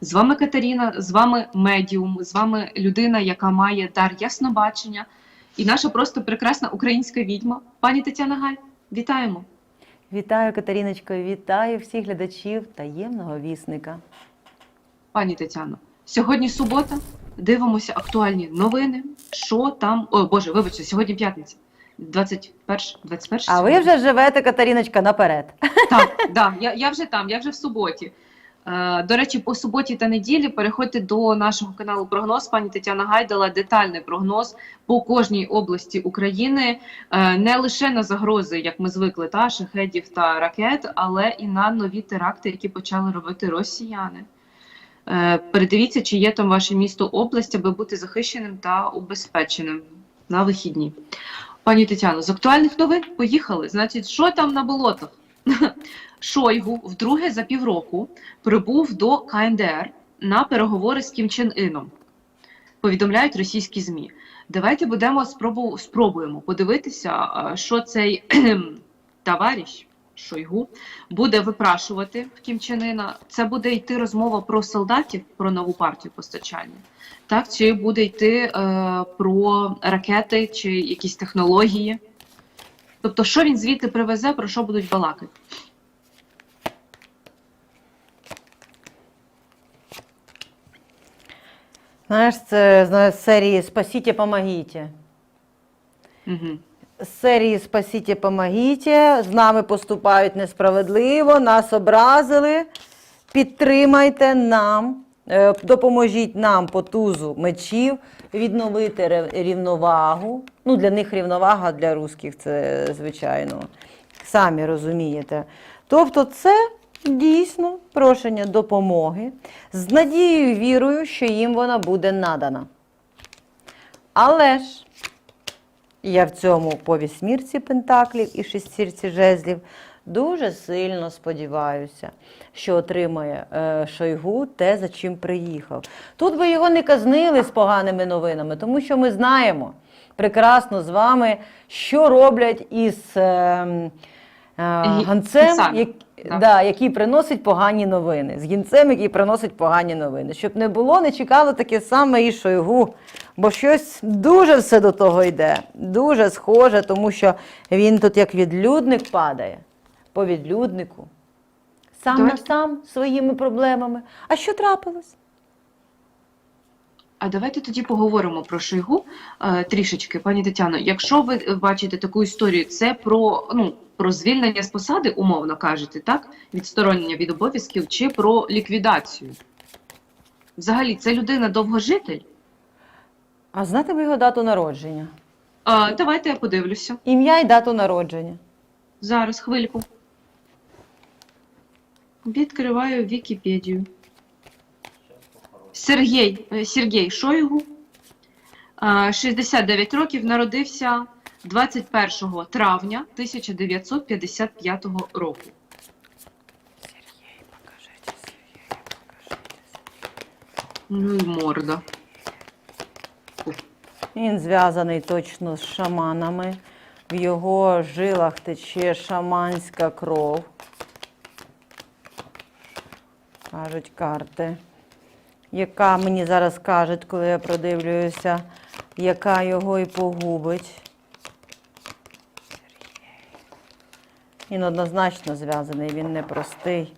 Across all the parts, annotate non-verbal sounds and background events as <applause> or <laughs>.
З вами Катерина, з вами медіум, з вами людина, яка має дар яснобачення, і наша просто прекрасна українська відьма. Пані Тетяна Галь, вітаємо! Вітаю, Катериночко, вітаю всіх глядачів таємного вісника. Пані Тетяно, сьогодні субота. Дивимося актуальні новини. Що там? О, Боже, вибачте, сьогодні п'ятниця. 21, 21 А ви вже живете, Катериночка, наперед. Так, <laughs> да, я, я вже там, я вже в суботі. Е, до речі, по суботі та неділі переходьте до нашого каналу Прогноз. Пані Тетяна Гайдала детальний прогноз по кожній області України, е, не лише на загрози, як ми звикли, та шахедів та ракет, але і на нові теракти, які почали робити росіяни. Е, передивіться, чи є там ваше місто область, аби бути захищеним та убезпеченим на вихідні. Пані Тетяно, з актуальних новин поїхали. Значить, що там на болотах? Шойгу вдруге за півроку прибув до КНДР на переговори з Кім Чен Іном. Повідомляють російські ЗМІ. Давайте будемо спробу, спробуємо подивитися, що цей <clears throat> товариш Шойгу буде випрашувати в Кім Чен Іна. Це буде йти розмова про солдатів, про нову партію постачання. Так, чи буде йти е, про ракети чи якісь технології? Тобто, що він звідти привезе, про що будуть балакати? Знаєш, це з серії Спасіть, помогіть. Угу. З серії Спасіть, помогіть. З нами поступають несправедливо, нас образили. Підтримайте нам, е, допоможіть нам по тузу мечів відновити рівновагу. Ну, для них рівновага, для русських це звичайно. Самі розумієте. Тобто, це дійсно прошення допомоги з надією, вірою, що їм вона буде надана. Але ж я в цьому по вісьмірці пентаклів і шестірці жезлів дуже сильно сподіваюся, що отримає е, Шойгу те, за чим приїхав. Тут би його не казнили з поганими новинами, тому що ми знаємо прекрасно з вами, що роблять із м, Гі- ганцем, як, да, який приносить погані новини. З гінцем, який приносить погані новини. Щоб не було, не чекало таке саме і Шойгу. Бо щось дуже все до того йде. Дуже схоже, тому що він тут як відлюдник падає. По відлюднику. Сам на сам своїми проблемами. А що трапилось? А давайте тоді поговоримо про Шойгу е, трішечки, пані Тетяно. Якщо ви бачите таку історію, це про ну про звільнення з посади, умовно кажете, так? Відсторонення від обов'язків чи про ліквідацію? Взагалі, це людина довгожитель? А знати би його дату народження. Е, давайте я подивлюся. Ім'я і дату народження. Зараз, хвильку. Відкриваю Вікіпедію. Сергій, е, Сергій Шойгу, е, 69 років, народився 21 травня 1955 року. Ну і морда. Він зв'язаний точно з шаманами. В його жилах тече шаманська кров. Кажуть карти. Яка мені зараз кажуть, коли я продивлююся, яка його і погубить. Він однозначно зв'язаний, він непростий.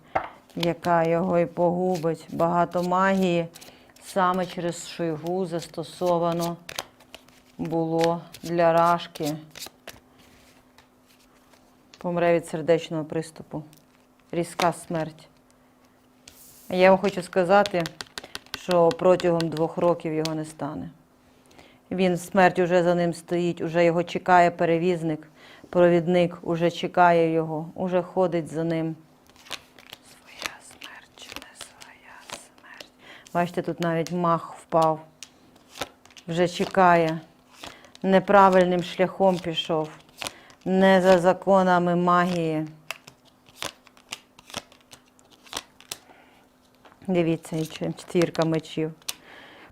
Яка його і погубить. Багато магії саме через Шойгу застосовано було для Рашки. Помре від сердечного приступу. Різка смерть. Я вам хочу сказати, що протягом двох років його не стане. Він смерть уже за ним стоїть, уже його чекає перевізник, провідник, уже чекає його, уже ходить за ним. Своя смерть чи не своя смерть. Бачите, тут навіть мах впав. Вже чекає. Неправильним шляхом пішов. Не за законами магії. Дивіться, четвірка мечів.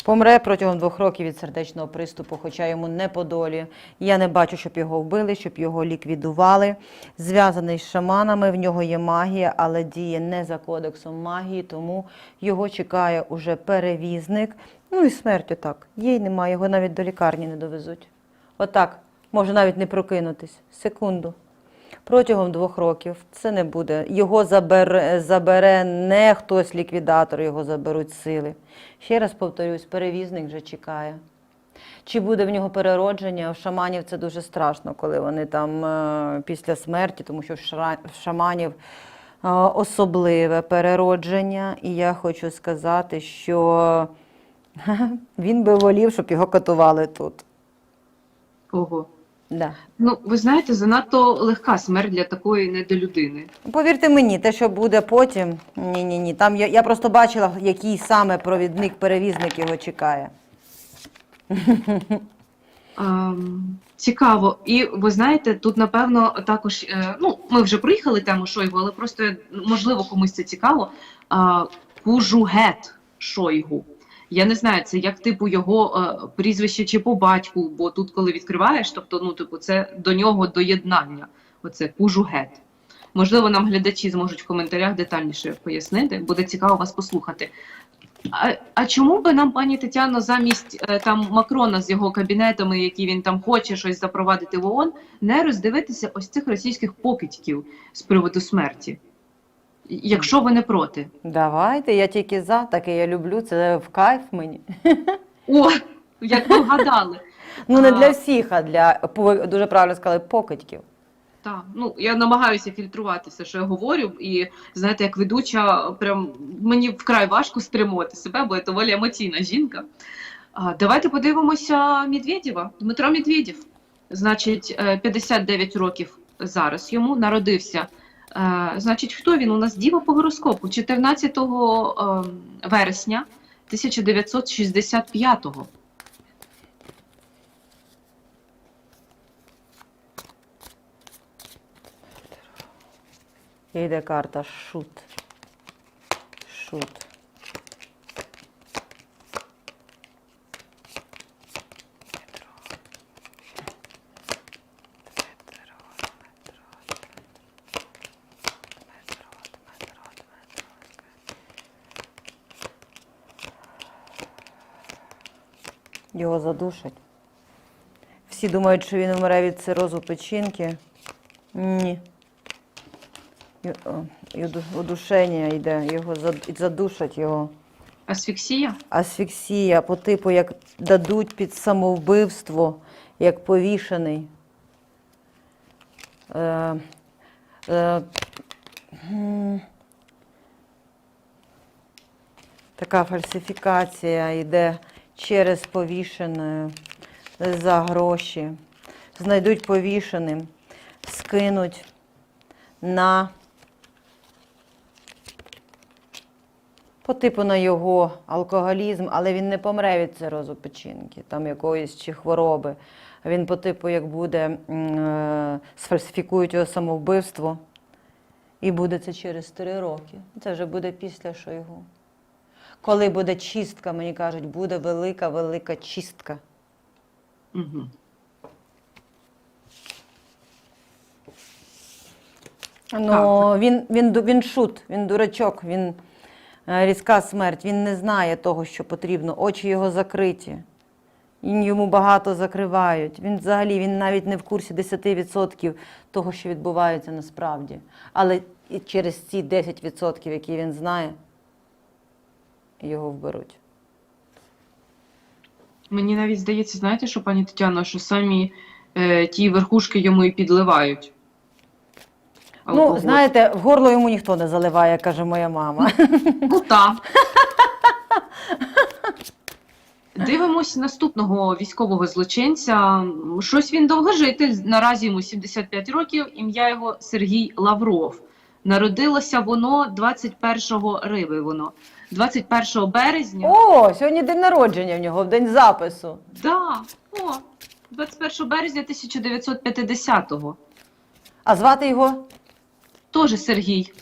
Помре протягом двох років від сердечного приступу, хоча йому не по. Я не бачу, щоб його вбили, щоб його ліквідували. Зв'язаний з шаманами, в нього є магія, але діє не за кодексом магії, тому його чекає уже перевізник. Ну і смерть отак. Є й немає, його навіть до лікарні не довезуть. Отак, може навіть не прокинутись. Секунду. Протягом двох років це не буде. Його забере, забере не хтось ліквідатор, його заберуть сили. Ще раз повторюсь, перевізник вже чекає. Чи буде в нього переродження? У шаманів це дуже страшно, коли вони там е, після смерті, тому що в шаманів е, особливе переродження. І я хочу сказати, що <laughs> він би волів, щоб його катували тут. Ого. Да. Ну, ви знаєте, занадто легка смерть для такої недолюдини. Повірте мені, те, що буде потім, ні, ні, ні. Там я, я просто бачила, який саме провідник, перевізник його чекає. <laughs> Ем, цікаво. І ви знаєте, тут напевно також, е, ну, ми вже проїхали тему Шойгу, але просто можливо комусь це цікаво. А, Кужугет Шойгу. Я не знаю, це як типу його е, прізвище чи по батьку, бо тут, коли відкриваєш, тобто, ну, типу, це до нього доєднання. Оце Кужугет. Можливо, нам глядачі зможуть в коментарях детальніше пояснити. Буде цікаво вас послухати. А, а чому би нам, пані Тетяно, замість е, там Макрона з його кабінетами, які він там хоче щось запровадити в ООН, не роздивитися ось цих російських покидьків з приводу смерті? Якщо ви не проти. Давайте, я тільки за, таке я люблю, це в кайф мені. О, як ви вгадали. Ну, не для всіх, а для, ви дуже правильно сказали, покидьків. Так, ну я намагаюся фільтрувати все, що я говорю, і знаєте, як ведуча, прям мені вкрай важко стримувати себе, бо я доволі емоційна жінка. А, давайте подивимося Медведєва. Дмитро Медведєв. Значить, е, 59 років зараз йому народився. Е, Значить, хто він? У нас діва по гороскопу 14 ем, вересня 1965-го. І йде карта шут. Шут. Його задушать. Всі думають, що він умре від цирозу печінки. Ні. Удушення йде, його задушать його. Асфіксія? Асфіксія по типу, як дадуть під самовбивство, як повішений. Е, е, така фальсифікація йде через повішене за гроші. Знайдуть повішеним, скинуть на по типу на його алкоголізм, але він не помре від цирозу печінки, там якоїсь чи хвороби. Він по типу, як буде, е, сфальсифікують його самовбивство, і буде це через три роки. Це вже буде після Шойгу. Коли буде чистка, мені кажуть, буде велика, велика чистка. Угу. Ну, він, він, він шут, він дурачок, він е, різка смерть, він не знає того, що потрібно. Очі його закриті. Йому багато закривають. Він взагалі він навіть не в курсі 10% того, що відбувається насправді. Але і через ці 10%, які він знає, його вберуть. Мені навіть здається, знаєте, що пані Тетяно, що самі е, ті верхушки йому і підливають. Ну, знаєте, в горло йому ніхто не заливає, каже моя мама. Ну так. Дивимось наступного військового злочинця. Щось він довгожитель. Наразі йому 75 років. Ім'я його Сергій Лавров. Народилося воно 21 риби. Воно 21 березня. О, сьогодні день народження в нього, в день запису. Да, о, 21 березня 1950-го. А звати його? Теж Сергій,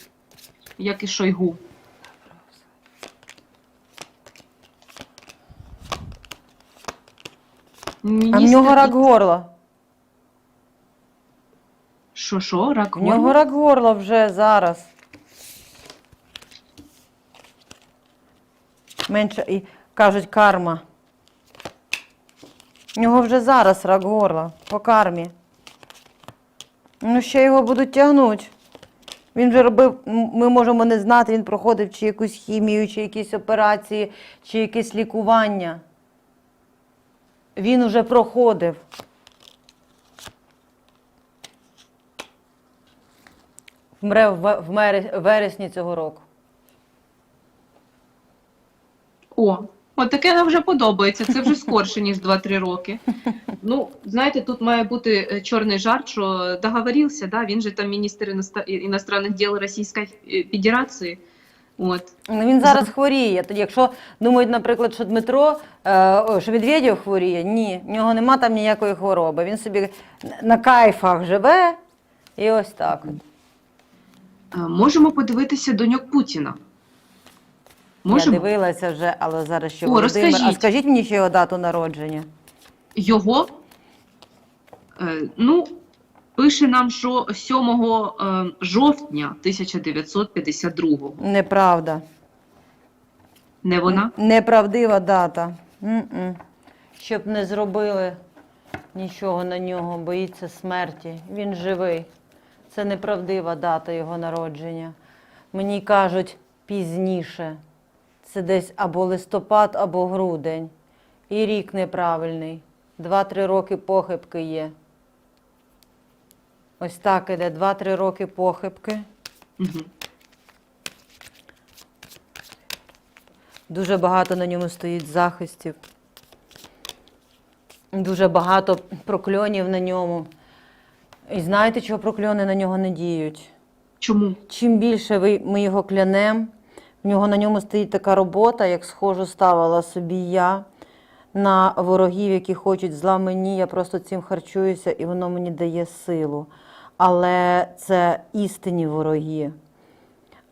як і Шойгу. А в Міністр нього рак горла. Що, що, рак В нього горла? рак горла вже зараз. Менше і кажуть карма. В нього вже зараз рак горла по кармі. Ну, ще його будуть тягнути. Він вже робив, ми можемо не знати, він проходив чи якусь хімію, чи якісь операції, чи якесь лікування. Він уже проходив. Вмре в вересні цього року. О, от таке нам вже подобається. Це вже скорше, ніж 2-3 роки. Ну, знаєте, тут має бути е, чорний жарт, що договорився, да? він же там міністр іностранних діл Російської е, Федерації. От. Ну, Він зараз хворіє. Тоді, якщо думають, наприклад, що Дмитро, е, о, що Медведєв хворіє, ні, в нього нема там ніякої хвороби. Він собі на кайфах живе і ось так. От. Можемо подивитися доньок Путіна. Я дивилася вже, але зараз ще О, Володимир. А скажіть мені ще його дату народження. Його, е, ну, пише нам, що 7 е, жовтня 1952-го. Неправда. Не вона? Неправдива дата. М-м. Щоб не зробили нічого на нього, боїться смерті. Він живий. Це неправдива дата його народження. Мені кажуть пізніше. Це десь або листопад, або грудень. І рік неправильний. Два-три роки похибки є. Ось так іде, два-три роки похибки. Угу. Дуже багато на ньому стоїть захистів. Дуже багато прокльонів на ньому. І знаєте, чого прокльони на нього не діють? Чому? Чим більше ви, ми його клянем, в нього на ньому стоїть така робота, як схожу ставила собі я на ворогів, які хочуть зла мені. Я просто цим харчуюся і воно мені дає силу. Але це істинні вороги.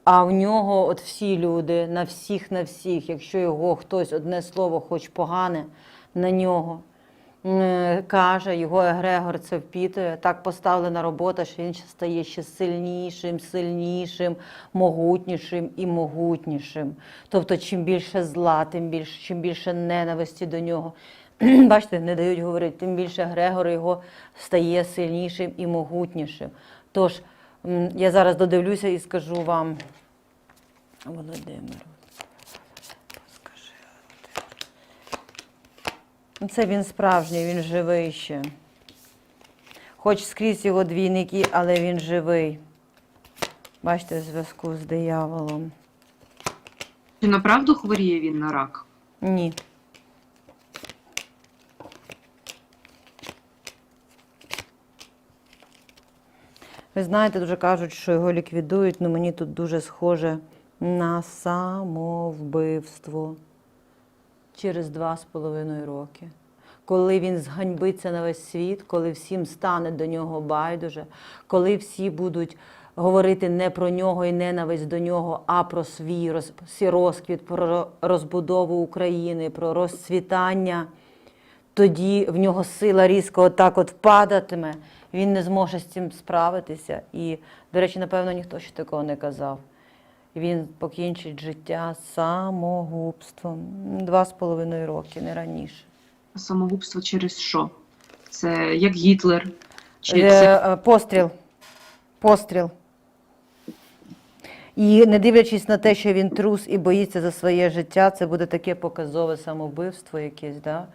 А в нього от всі люди, на всіх, на всіх, якщо його хтось одне слово, хоч погане на нього каже, його егрегор це впітує, так поставлена робота, що він стає ще сильнішим, сильнішим, могутнішим і могутнішим. Тобто, чим більше зла, тим більше, чим більше ненависті до нього. <clears throat> Бачите, не дають говорити, тим більше Грегор його стає сильнішим і могутнішим. Тож, я зараз додивлюся і скажу вам, Володимиру, скажи. Ну, Це він справжній, він живий ще. Хоч скрізь його двійники, але він живий. Бачите, в зв'язку з дияволом. Чи направду хворіє він на рак? Ні. Ви знаєте, дуже кажуть, що його ліквідують, але мені тут дуже схоже на самовбивство через два з половиною роки. Коли він зганьбиться на весь світ, коли всім стане до нього байдуже, коли всі будуть говорити не про нього і ненависть до нього, а про свій роз, розквіт, про розбудову України, про розцвітання, тоді в нього сила різко отак от впадатиме, він не зможе з цим справитися. І, до речі, напевно, ніхто ще такого не казав. Він покінчить життя самогубством. Два з половиною роки, не раніше. Самогубство через що? Це як Гітлер? Чи це е, Постріл. Постріл. І не дивлячись на те, що він трус і боїться за своє життя, це буде таке показове самовбивство якесь, да?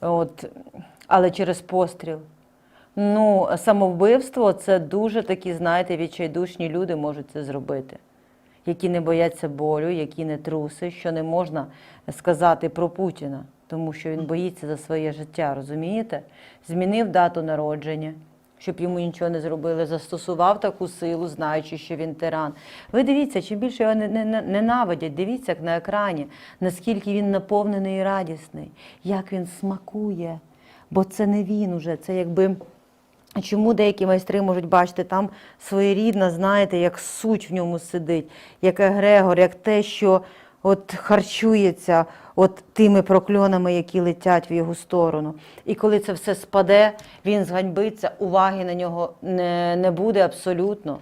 От. але через постріл. Ну, самовбивство це дуже такі, знаєте, відчайдушні люди можуть це зробити, які не бояться болю, які не труси, що не можна сказати про Путіна, тому що він боїться за своє життя, розумієте? Змінив дату народження, щоб йому нічого не зробили, застосував таку силу, знаючи, що він тиран. Ви дивіться, чим більше його не- не- не- ненавидять, дивіться, як на екрані, наскільки він наповнений і радісний, як він смакує. Бо це не він уже, це якби. Чому деякі майстри можуть бачити там своєрідна, знаєте, як суть в ньому сидить, як егрегор, як те, що от харчується от тими прокльонами, які летять в його сторону. І коли це все спаде, він зганьбиться, уваги на нього не, не буде абсолютно.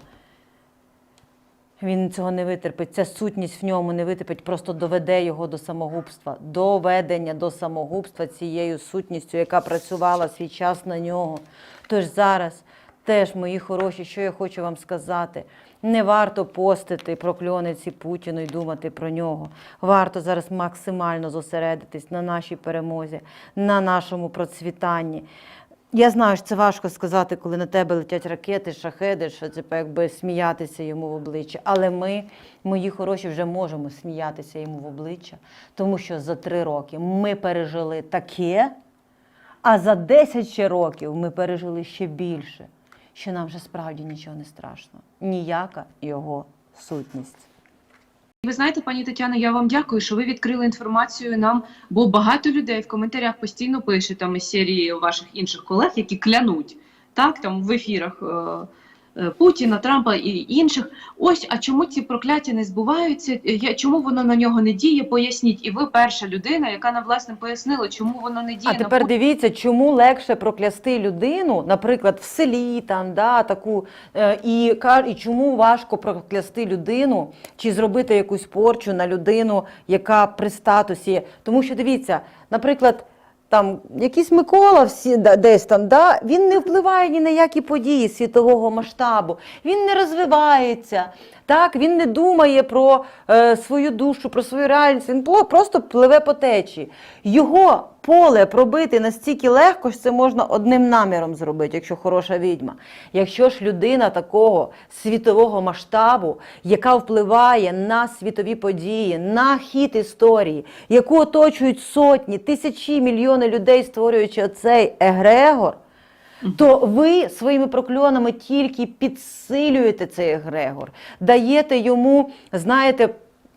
Він цього не витерпить. Ця сутність в ньому не витерпить, просто доведе його до самогубства. Доведення до самогубства цією сутністю, яка працювала свій час на нього. Тож зараз теж, мої хороші, що я хочу вам сказати. Не варто постити прокльони ці Путіну і думати про нього. Варто зараз максимально зосередитись на нашій перемозі, на нашому процвітанні. Я знаю, що це важко сказати, коли на тебе летять ракети, шахеди, що це якби сміятися йому в обличчя. Але ми, мої хороші, вже можемо сміятися йому в обличчя, тому що за три роки ми пережили таке, а за 10 ще років ми пережили ще більше, що нам вже справді нічого не страшно. Ніяка його сутність. Ви знаєте, пані Тетяно, я вам дякую, що ви відкрили інформацію. Нам, бо багато людей в коментарях постійно пише там із серії ваших інших колег, які клянуть так там в ефірах е, Путіна, Трампа і інших. Ось а чому ці прокляття не збуваються? Е, Я чому воно на нього не діє? Поясніть. І ви перша людина, яка нам власне пояснила, чому воно не діє А тепер Путіна. дивіться, чому легше проклясти людину, наприклад, в селі там, да, таку, е, і, і чому важко проклясти людину чи зробити якусь порчу на людину, яка при статусі. Тому що дивіться, наприклад, там якийсь Микола всі десь там, да, він не впливає ні на які події світового масштабу, він не розвивається. Так, він не думає про е, свою душу, про свою реальність. Він просто пливе по течії. Його поле пробити настільки легко, що це можна одним наміром зробити, якщо хороша відьма. Якщо ж людина такого світового масштабу, яка впливає на світові події, на хід історії, яку оточують сотні, тисячі, мільйони людей, створюючи оцей егрегор, то ви своїми прокльонами тільки підсилюєте цей егрегор, даєте йому, знаєте,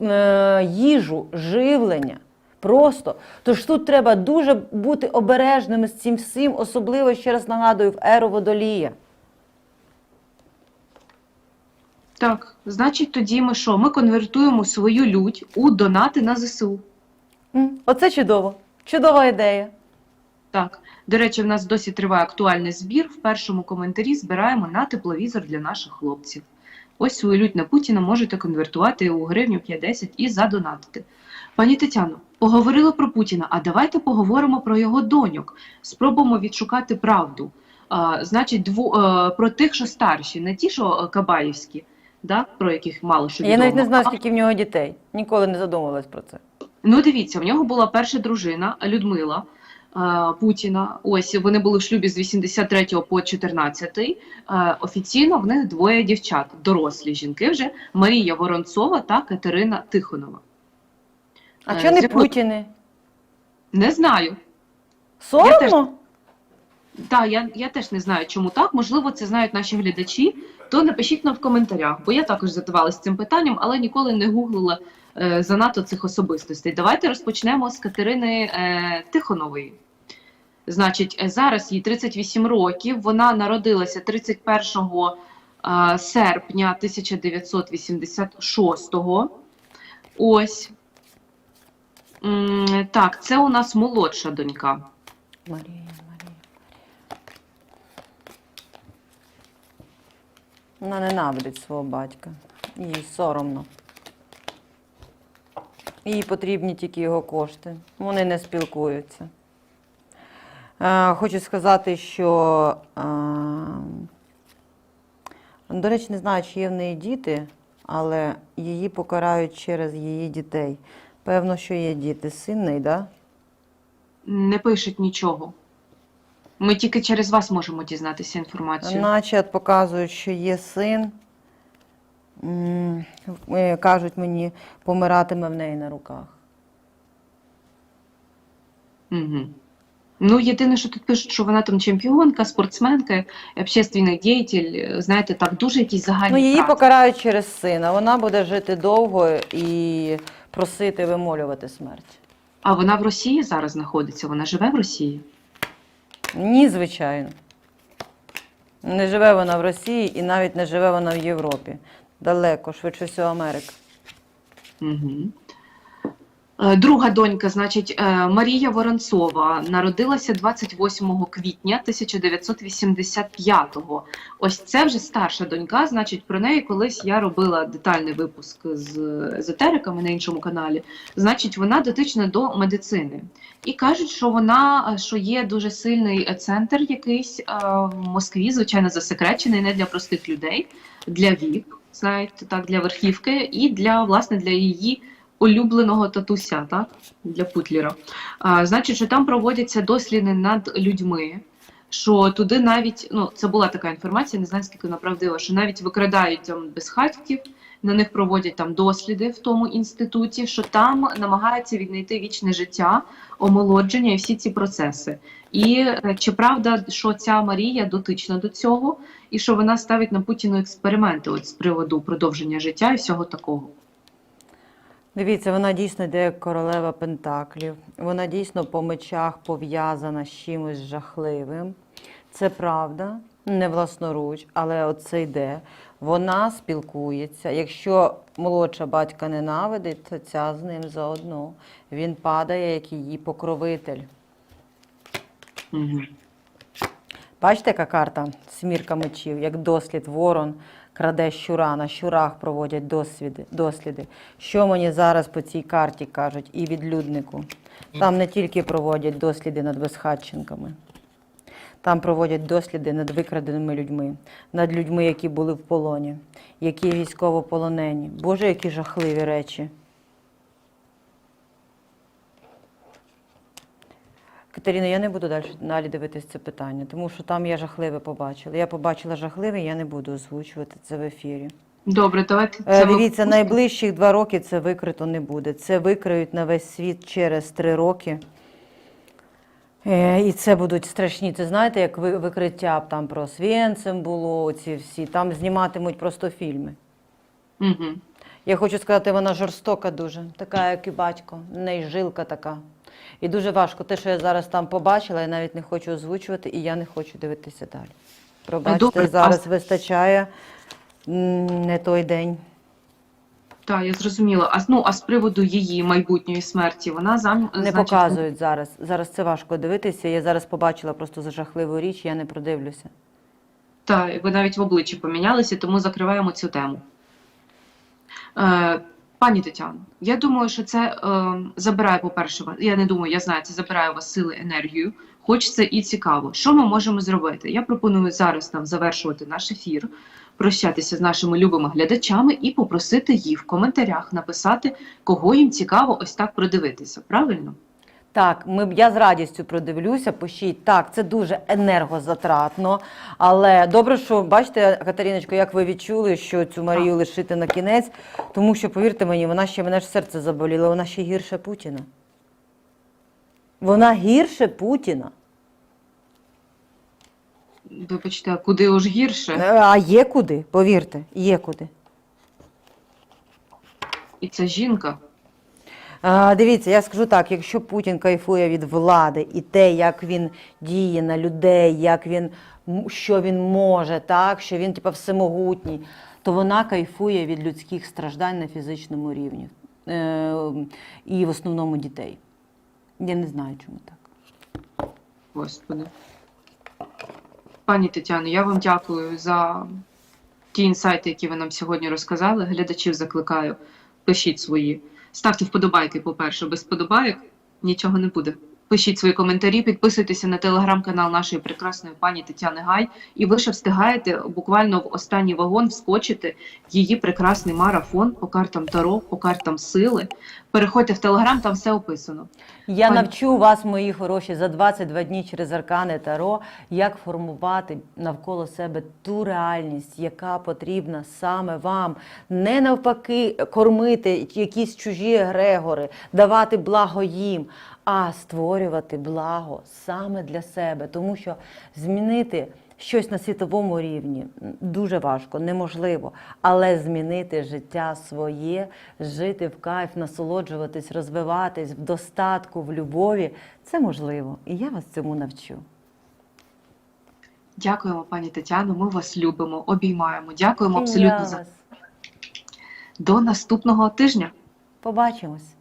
е, їжу, живлення. Просто. Тож тут треба дуже бути обережними з цим всім, особливо, ще раз нагадую, в еру водолія. Так, значить, тоді ми що? Ми конвертуємо свою лють у донати на ЗСУ. М, Оце чудово. Чудова ідея. Так, до речі, в нас досі триває актуальний збір. В першому коментарі збираємо на тепловізор для наших хлопців. Ось свою лють на Путіна можете конвертувати у гривню 5-10 і задонатити. Пані Тетяно, поговорили про Путіна, а давайте поговоримо про його доньок. Спробуємо відшукати правду. А, значить, дву, е, про тих, що старші, не ті, що е, кабаївські, да, про яких мало що Я навіть не знаю, скільки в нього дітей. Ніколи не задумувалась про це. Ну, дивіться, в нього була перша дружина Людмила е, Путіна. Ось вони були в шлюбі з 83 по 14. Е, офіційно в них двоє дівчат, дорослі жінки вже Марія Воронцова та Катерина Тихонова. А Е, чого не з Путіни? Не знаю. Соромно? Так, я, я теж не знаю, чому так. Можливо, це знають наші глядачі. То напишіть нам в коментарях, бо я також задавалася цим питанням, але ніколи не гуглила е, занадто цих особистостей. Давайте розпочнемо з Катерини е, Тихонової. Значить, е, зараз їй 38 років. Вона народилася 31 е, серпня 1986-го. Ось. Так, це у нас молодша донька. Марія, Марія. Марія. Вона ненавидить свого батька. Їй соромно. Їй потрібні тільки його кошти. Вони не спілкуються. Е, хочу сказати, що, е, до речі, не знаю, чи є в неї діти, але її покарають через її дітей. Певно, що є діти. Синний, так? Да? Не пишуть нічого. Ми тільки через вас можемо дізнатися інформацію. Наче показують, що є син. Е, Кажуть мені, помиратиме в неї на руках. Угу. Ну, єдине, що тут пишуть, що вона там чемпіонка, спортсменка, общественний діятель, знаєте, так, дуже якісь загальні Ну, її фрази. покарають через сина. Вона буде жити довго і просити вимолювати смерть. А вона в Росії зараз знаходиться, вона живе в Росії. Ні, звичайно. Не живе вона в Росії і навіть не живе вона в Європі. Далеко, швидше всього, Америка. Угу. Е, Друга донька, значить, е, Марія Воронцова, народилася 28 квітня 1985-го. Ось це вже старша донька. Значить, про неї колись я робила детальний випуск з езотериками на іншому каналі. Значить, вона дотична до медицини. І кажуть, що вона що є дуже сильний центр якийсь е, в Москві, звичайно, засекречений не для простих людей, для ВІП, знаєте, так, для верхівки, і для власне для її улюбленого татуся, так для Путлера. А, значить, що там проводяться досліди над людьми. Що туди навіть ну це була така інформація, не знаю скільки вона правдива, що навіть викрадають там безхатьків, на них проводять там досліди в тому інституті, що там намагаються віднайти вічне життя, омолодження і всі ці процеси. І е, чи правда, що ця Марія дотична до цього, і що вона ставить на Путіну експерименти от з приводу продовження життя і всього такого? Дивіться, вона дійсно йде як королева Пентаклів. Вона дійсно по мечах пов'язана з чимось жахливим. Це правда, не власноруч, але от це йде. Вона спілкується. Якщо молодша батька ненавидить, то ця з ним заодно. Він падає, як її покровитель. Угу. Бачите, яка карта? Смірка мечів, як дослід ворон краде щура, на щурах проводять досліди, досліди. Що мені зараз по цій карті кажуть і відлюднику? Там не тільки проводять досліди над безхатченками, там проводять досліди над викраденими людьми, над людьми, які були в полоні, які військовополонені. Боже, які жахливі речі. Катерина, я не буду далі, далі дивитись це питання, тому що там я жахливе побачила. Я побачила жахливе, я не буду озвучувати це в ефірі. Добре, давайте Е, це Дивіться, найближчих два роки це викрито не буде. Це викриють на весь світ через три роки. Е, І це будуть страшні. Це знаєте, як викриття б там про Свєнцем було, ці всі. Там зніматимуть просто фільми. Мгм. Я хочу сказати, вона жорстока дуже, така, як і батько, в неї жилка така. І дуже важко. Те, що я зараз там побачила, я навіть не хочу озвучувати, і я не хочу дивитися далі. Пробачте, Добре, зараз вистачає не той день. Так, я зрозуміла. А ну а з приводу її майбутньої смерті, вона зам Не значить, показують зараз. Зараз це важко дивитися. Я зараз побачила просто за жахливу річ, я не продивлюся. Та ви навіть в обличчі помінялися, тому закриваємо цю тему. Е, пані Тетяно, я думаю, що це е, забирає, по-перше, я не думаю, я знаю, це забирає у вас сили, енергію. Хоч це і цікаво. Що ми можемо зробити? Я пропоную зараз нам завершувати наш ефір, прощатися з нашими любими глядачами і попросити їх в коментарях написати, кого їм цікаво ось так продивитися. Правильно? Так, ми, я з радістю продивлюся, пишіть. Так, це дуже енергозатратно. Але добре, що бачите, Катериночко, як ви відчули, що цю Марію лишити на кінець, тому що, повірте мені, вона ще мене ж серце заболіло, вона ще гірше Путіна. Вона гірше Путіна. Вибачте, а куди уж гірше? Е, А є куди, повірте, є куди. І ця жінка. Дивіться, я скажу так: якщо Путін кайфує від влади і те, як він діє на людей, як він що він може, так що він типа всемогутній, то вона кайфує від людських страждань на фізичному рівні е, і в основному дітей. Я не знаю, чому так. Господи. Пані Тетяно, я вам дякую за ті інсайти, які ви нам сьогодні розказали. Глядачів закликаю, пишіть свої. Ставте вподобайки, по-перше, без вподобайок нічого не буде. Пишіть свої коментарі, підписуйтеся на телеграм-канал нашої прекрасної пані Тетяни Гай, і ви ще встигаєте буквально в останній вагон вскочити в її прекрасний марафон по картам Таро, по картам сили. Переходьте в телеграм, там все описано. Я Пані- навчу вас, мої хороші, за 22 дні через аркани Таро, як формувати навколо себе ту реальність, яка потрібна саме вам. Не навпаки кормити якісь чужі егрегори, давати благо їм, а створювати благо саме для себе. Тому що змінити щось на світовому рівні дуже важко, неможливо. Але змінити життя своє, жити в кайф, насолоджуватись, розвиватись в достатку, в любові це можливо. І я вас цьому навчу. Дякуємо, пані Тетяно. Ми вас любимо, обіймаємо. Дякуємо І я абсолютно за вас. до наступного тижня. Побачимось.